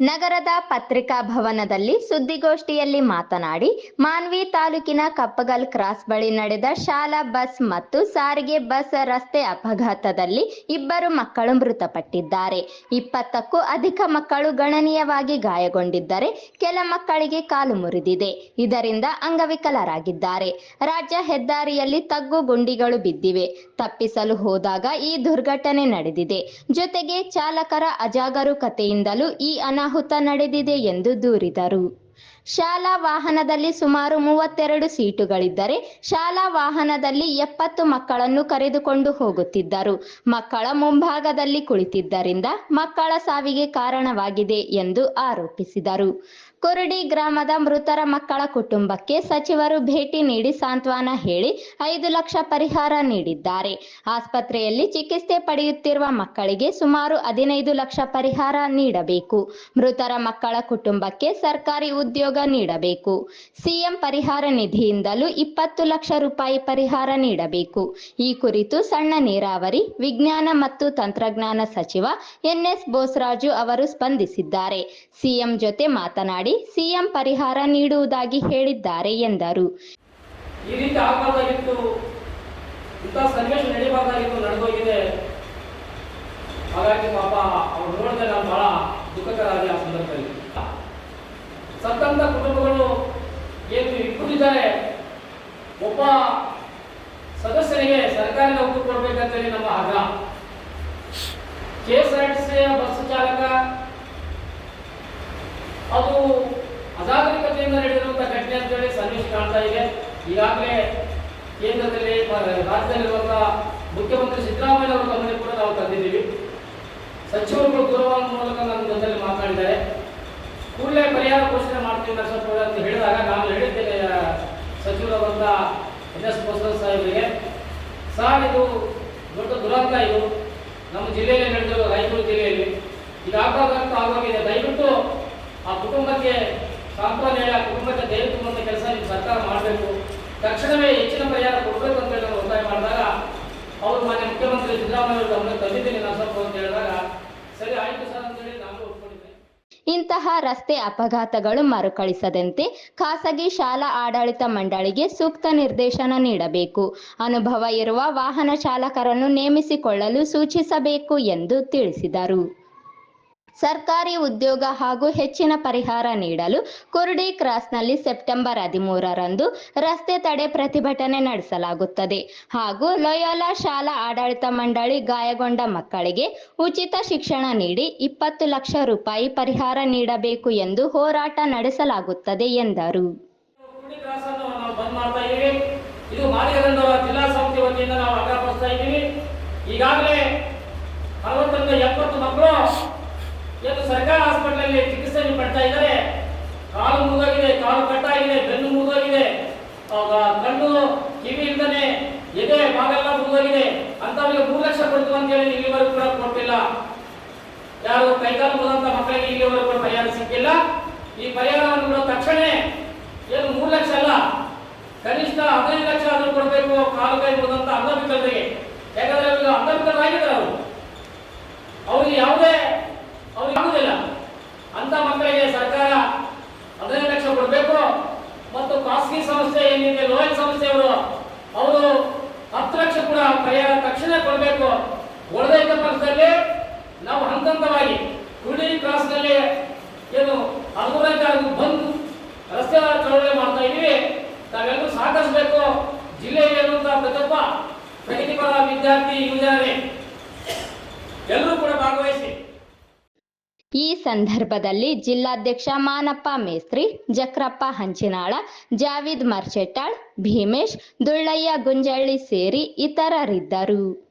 ನಗರದ ಪತ್ರಿಕಾ ಭವನದಲ್ಲಿ ಸುದ್ದಿಗೋಷ್ಠಿಯಲ್ಲಿ ಮಾತನಾಡಿ, ಮಾನ್ವಿ ತಾಲೂಕಿನ ಕಪ್ಪಗಲ್ ಕ್ರಾಸ್ ಬಳಿ ನಡೆದ ಶಾಲಾ ಬಸ್ ಮತ್ತು ಸಾರಿಗೆ ಬಸ್ ರಸ್ತೆ ಅಪಘಾತದಲ್ಲಿ ಇಬ್ಬರು ಮಕ್ಕಳು ಮೃತಪಟ್ಟಿದ್ದಾರೆ. ಇಪ್ಪತ್ತಕ್ಕೂ ಅಧಿಕ ಮಕ್ಕಳು ಗಣನೀಯವಾಗಿ ಗಾಯಗೊಂಡಿದ್ದರೆ ಕೆಲ ಮಕ್ಕಳಿಗೆ ಕಾಲು ಮುರಿದಿದೆ. ಇದರಿಂದ ಅಂಗವಿಕಲರಾಗಿದ್ದಾರೆ. ರಾಜ್ಯ ಹೆದ್ದಾರಿಯಲ್ಲಿ ತಗ್ಗು ಗುಂಡಿಗಳು ಬಿದ್ದಿವೆ. ತಪ್ಪಿಸಲು ಹೋದಾಗ ಈ ದುರ್ಘಟನೆ ನಡೆದಿದೆ. ಜೊತೆಗೆ ಚಾಲಕರ ಅಜಾಗರೂಕತೆಯಿಂದಲೂ ಈ ಅನಾಹುತ ನಡೆದಿದೆ ಎಂದು ದೂರಿದರು. ಶಾಲಾ ವಾಹನದಲ್ಲಿ ಸುಮಾರು ಮೂವತ್ತೆರಡು ಸೀಟುಗಳಿದ್ದರೆ ಶಾಲಾ ವಾಹನದಲ್ಲಿ ಎಪ್ಪತ್ತು ಮಕ್ಕಳನ್ನು ಕರೆದುಕೊಂಡು ಹೋಗುತ್ತಿದ್ದರು. ಮಕ್ಕಳ ಮುಂಭಾಗದಲ್ಲಿ ಕುಳಿತಿದ್ದರಿಂದ ಮಕ್ಕಳ ಸಾವಿಗೆ ಕಾರಣವಾಗಿದೆ ಎಂದು ಆರೋಪಿಸಿದರು. ಕುರುಡಿ ಗ್ರಾಮದ ಮೃತರ ಮಕ್ಕಳ ಕುಟುಂಬಕ್ಕೆ ಸಚಿವರು ಭೇಟಿ ನೀಡಿ ಸಾಂತ್ವನ ಹೇಳಿ ಐದು ಲಕ್ಷ ಪರಿಹಾರ ನೀಡಿದ್ದಾರೆ. ಆಸ್ಪತ್ರೆಯಲ್ಲಿ ಚಿಕಿತ್ಸೆ ಪಡೆಯುತ್ತಿರುವ ಮಕ್ಕಳಿಗೆ ಸುಮಾರು ಹದಿನೈದು ಲಕ್ಷ ಪರಿಹಾರ ನೀಡಬೇಕು. ಮೃತರ ಮಕ್ಕಳ ಕುಟುಂಬಕ್ಕೆ ಸರ್ಕಾರಿ ಉದ್ಯೋಗ ನೀಡಬೇಕು. ಸಿಎಂ ಪರಿಹಾರ ನಿಧಿಯಿಂದಲೂ ಇಪ್ಪತ್ತು ಲಕ್ಷ ರೂಪಾಯಿ ಪರಿಹಾರ ನೀಡಬೇಕು. ಈ ಕುರಿತು ಸಣ್ಣ ನೀರಾವರಿ, ವಿಜ್ಞಾನ ಮತ್ತು ತಂತ್ರಜ್ಞಾನ ಸಚಿವ ಎನ್ಎಸ್ ಬೋಸರಾಜು ಅವರು ಸ್ಪಂದಿಸಿದ್ದಾರೆ. ಸಿಎಂ ಜೊತೆ ಮಾತನಾಡಿ ಸಿಎಂ ಪರಿಹಾರ ನೀಡುವುದಾಗಿ ಹೇಳಿದ್ದಾರೆ ಎಂದರು. ಈ ರೀತಿ ಆಗಬಾರ್ದಾಗಿತ್ತು ಇಂಥ ಸನ್ನಿವೇಶ ನಡೀಬಾರ್ದಾಗಿತ್ತು ನಡೆದೋಗಿದೆ. ಹಾಗಾಗಿ ಪಾಪ ಅವ್ರು ನೋಡಿದ್ರೆ ನಾನು ಬಹಳ ದುಃಖಕರ ಆಗಿ ಆ ಸಂದರ್ಭದಲ್ಲಿ. ಸತ್ತಂತ ಕುಟುಂಬಗಳು ಏನು ಇಟ್ಕೊಂಡಿದ್ದಾರೆ, ಒಬ್ಬ ಸದಸ್ಯನಿಗೆ ಸರ್ಕಾರಿ ನೌಕರಿ ಕೊಡ್ಬೇಕಂತೇಳಿ ನಮ್ಮ ಕಾಣ್ತಾ ಇದೆ. ಈಗಾಗಲೇ ಕೇಂದ್ರದಲ್ಲಿ ರಾಜ್ಯದಲ್ಲಿರುವಂತಹ ಮುಖ್ಯಮಂತ್ರಿ ಸಿದ್ದರಾಮಯ್ಯ ಅವರ ಗಮನಕ್ಕೆ ಕೂಡ ನಾವು ತಂದಿದ್ದೀವಿ. ಸಚಿವರುಗಳು ದೂರವಾಣಿ ಮೂಲಕ ನನ್ನ ಜೊತೆಯಲ್ಲಿ ಮಾತನಾಡಿದ್ದಾರೆ ಕೂಡಲೇ ಪರಿಹಾರ ಘೋಷಣೆ ಮಾಡ್ತೀವಿ ನರಸಪ್ಪ ಅಂತ ಹೇಳಿದಾಗ ನಾನು ಹೇಳಿದ್ದೇನೆ ಸಚಿವರಾದಂತಹ ಎನ್ ಎಸ್ ಬೋಸರಾಜ್ ಸಾಹೇಬರಿಗೆ. ಸರ್, ಇದು ದೊಡ್ಡ ದುರಂತ ಇದು. ನಮ್ಮ ಜಿಲ್ಲೆಯಲ್ಲಿ ನಡೆದಿರುವ ರಾಯಚೂರು ಜಿಲ್ಲೆಯಲ್ಲಿ. ಈಗ ಆಗಬಾರ್ದಂತ ಆಗೋಗಿದೆ ದಯವಿಟ್ಟು ಆ ಕುಟುಂಬಕ್ಕೆ ಆ ಕುಟುಂಬಕ್ಕೆ ದೇವಿ ತುಂಬುವಂಥ ಕೆಲಸ ನಿಮ್ಮ ಸರ್ಕಾರ ಮಾಡಬೇಕು. ತಕ್ಷಣವೇ ಹೆಚ್ಚಿನ ಪರಿಹಾರ ಕೊಡಬೇಕು ಅಂತ ಹೇಳಿ ಒತ್ತಾಯ ಮಾಡಿದಾಗ ಅವರು ಮಾನ್ಯ ಮುಖ್ಯಮಂತ್ರಿ ಸಿದ್ದರಾಮಯ್ಯ ಅವರು ಗಮನಕ್ಕೆ ತಂದಿದ್ದೀನಿ ನರಸಪ್ಪ ಅಂತ ಹೇಳಿದಾಗ, ಸರಿ, ಆಯ್ತು ಸರ್ ಅಂತೇಳಿ ನಾನು ಇಂತಹ ರಸ್ತೆ ಅಪಘಾತಗಳು ಮರುಕಳಿಸದಂತೆ ಖಾಸಗಿ ಶಾಲಾ ಆಡಳಿತ ಮಂಡಳಿಗೆ ಸೂಕ್ತ ನಿರ್ದೇಶನ ನೀಡಬೇಕು. ಅನುಭವ ಇರುವ ವಾಹನ ಚಾಲಕರನ್ನು ನೇಮಿಸಿಕೊಳ್ಳಲು ಸೂಚಿಸಬೇಕು ಎಂದು ತಿಳಿಸಿದರು. ಸರ್ಕಾರಿ ಉದ್ಯೋಗ ಹಾಗೂ ಹೆಚ್ಚಿನ ಪರಿಹಾರ ನೀಡಲು ಕುರುಡಿ ಕ್ರಾಸ್ನಲ್ಲಿ ಸೆಪ್ಟೆಂಬರ್ ಹದಿಮೂರರಂದು ರಸ್ತೆ ತಡೆ ಪ್ರತಿಭಟನೆ ನಡೆಸಲಾಗುತ್ತದೆ. ಹಾಗೂ ಲೊಯೋಲಾ ಶಾಲಾ ಆಡಳಿತ ಮಂಡಳಿ ಗಾಯಗೊಂಡ ಮಕ್ಕಳಿಗೆ ಉಚಿತ ಶಿಕ್ಷಣ ನೀಡಿ ಇಪ್ಪತ್ತು ಲಕ್ಷ ರೂಪಾಯಿ ಪರಿಹಾರ ನೀಡಬೇಕು ಎಂದು ಹೋರಾಟ ನಡೆಸಲಾಗುತ್ತದೆ ಎಂದರು. ಈಗಾಗಲೇ ಎಪ್ಪತ್ತು ಮಕ್ಕಳು ಸರ್ಕಾರ ಹಾಸ್ಪಿಟಲಲ್ಲಿ ಚಿಕಿತ್ಸೆ ಪಡ್ತಾ ಇದ್ದಾರೆ. ಕಾಲು ಮುರಿದೋಗಿದೆ, ಕಾಲು ಆಗಿದೆ ಬೆನ್ನು ಮುರಿದೋಗಿದೆ. ಕಣ್ಣು ಕಿವಿ ಇಲ್ದಾನೆ ಎದೆ ಭಾಗೆಲ್ಲ ಅಂತ ಅಂತವರಿಗೆ ಮೂರು ಲಕ್ಷ ಕೊಡ್ತೀವಿ ಅಂತ ಹೇಳಿ ಇಲ್ಲಿವರೆಗೂ ಕೂಡ ಕೊಟ್ಟಿಲ್ಲ. ಯಾರು ಕೈಕಾಲು ಮುರಿದಂತ ಮಕ್ಕಳಿಗೆ ಇಲ್ಲಿವರೆಗೂ ಕೂಡ ಪರಿಹಾರ ಸಿಕ್ಕಿಲ್ಲ. ಈ ಪರಿಹಾರವನ್ನು ಕೂಡ ತಕ್ಷಣ ಏನು ಮೂರು ಲಕ್ಷ ಅಲ್ಲ, ಕನಿಷ್ಠ ಹದಿನೈದು ಲಕ್ಷ ಆದರೂ ಕೊಡಬೇಕು. ಅಂತ ಮಕ್ಕಳಿಗೆ ಸರ್ಕಾರ ಹದಿನೈದು ಲಕ್ಷ ಕೊಡಬೇಕು. ಮತ್ತು ಖಾಸಗಿ ಸಂಸ್ಥೆ ಏನಿದೆ, ಲೋಯಲ್ ಸಂಸ್ಥೆಯವರು, ಅವರು ಹತ್ತು ಲಕ್ಷ ಕೂಡ ಪರಿಹಾರ ತಕ್ಷಣ ಕೊಡಬೇಕು. ಉಳಿದೈತ ಪಕ್ಷದಲ್ಲಿ ನಾವು ಹಂತ ಹಂತವಾಗಿ ಕುರುಡಿ ಕ್ರಾಸ್ನಲ್ಲಿ ಏನು ಹಲವಾರು ಬಂದು ರಸ್ತೆ ಚಳವಳಿ ಮಾಡ್ತಾ ಇದ್ದೀವಿ. ತಾವೆಲ್ಲರೂ ಸಹಕರಿಸಬೇಕು. ಜಿಲ್ಲೆಯಲ್ಲಿ ಪ್ರತಿಯೊಬ್ಬ ಪ್ರಗತಿಪರ ವಿದ್ಯಾರ್ಥಿ ಯುವಜನರೇ ಈ ಸಂದರ್ಭದಲ್ಲಿ ಜಿಲ್ಲಾಧ್ಯಕ್ಷ ಮಾನಪ್ಪ ಮೇಸ್ತ್ರಿ ಜಕ್ರಪ್ಪ ಹಂಚಿನಾಳ ಜಾವಿದ್ ಮರ್ಚೆಟ್ಟಾಳ್ ಭೀಮೇಶ್ ದುಳ್ಳಯ್ಯ ಗುಂಜಳ್ಳಿ ಸೇರಿ ಇತರರಿದ್ದರು.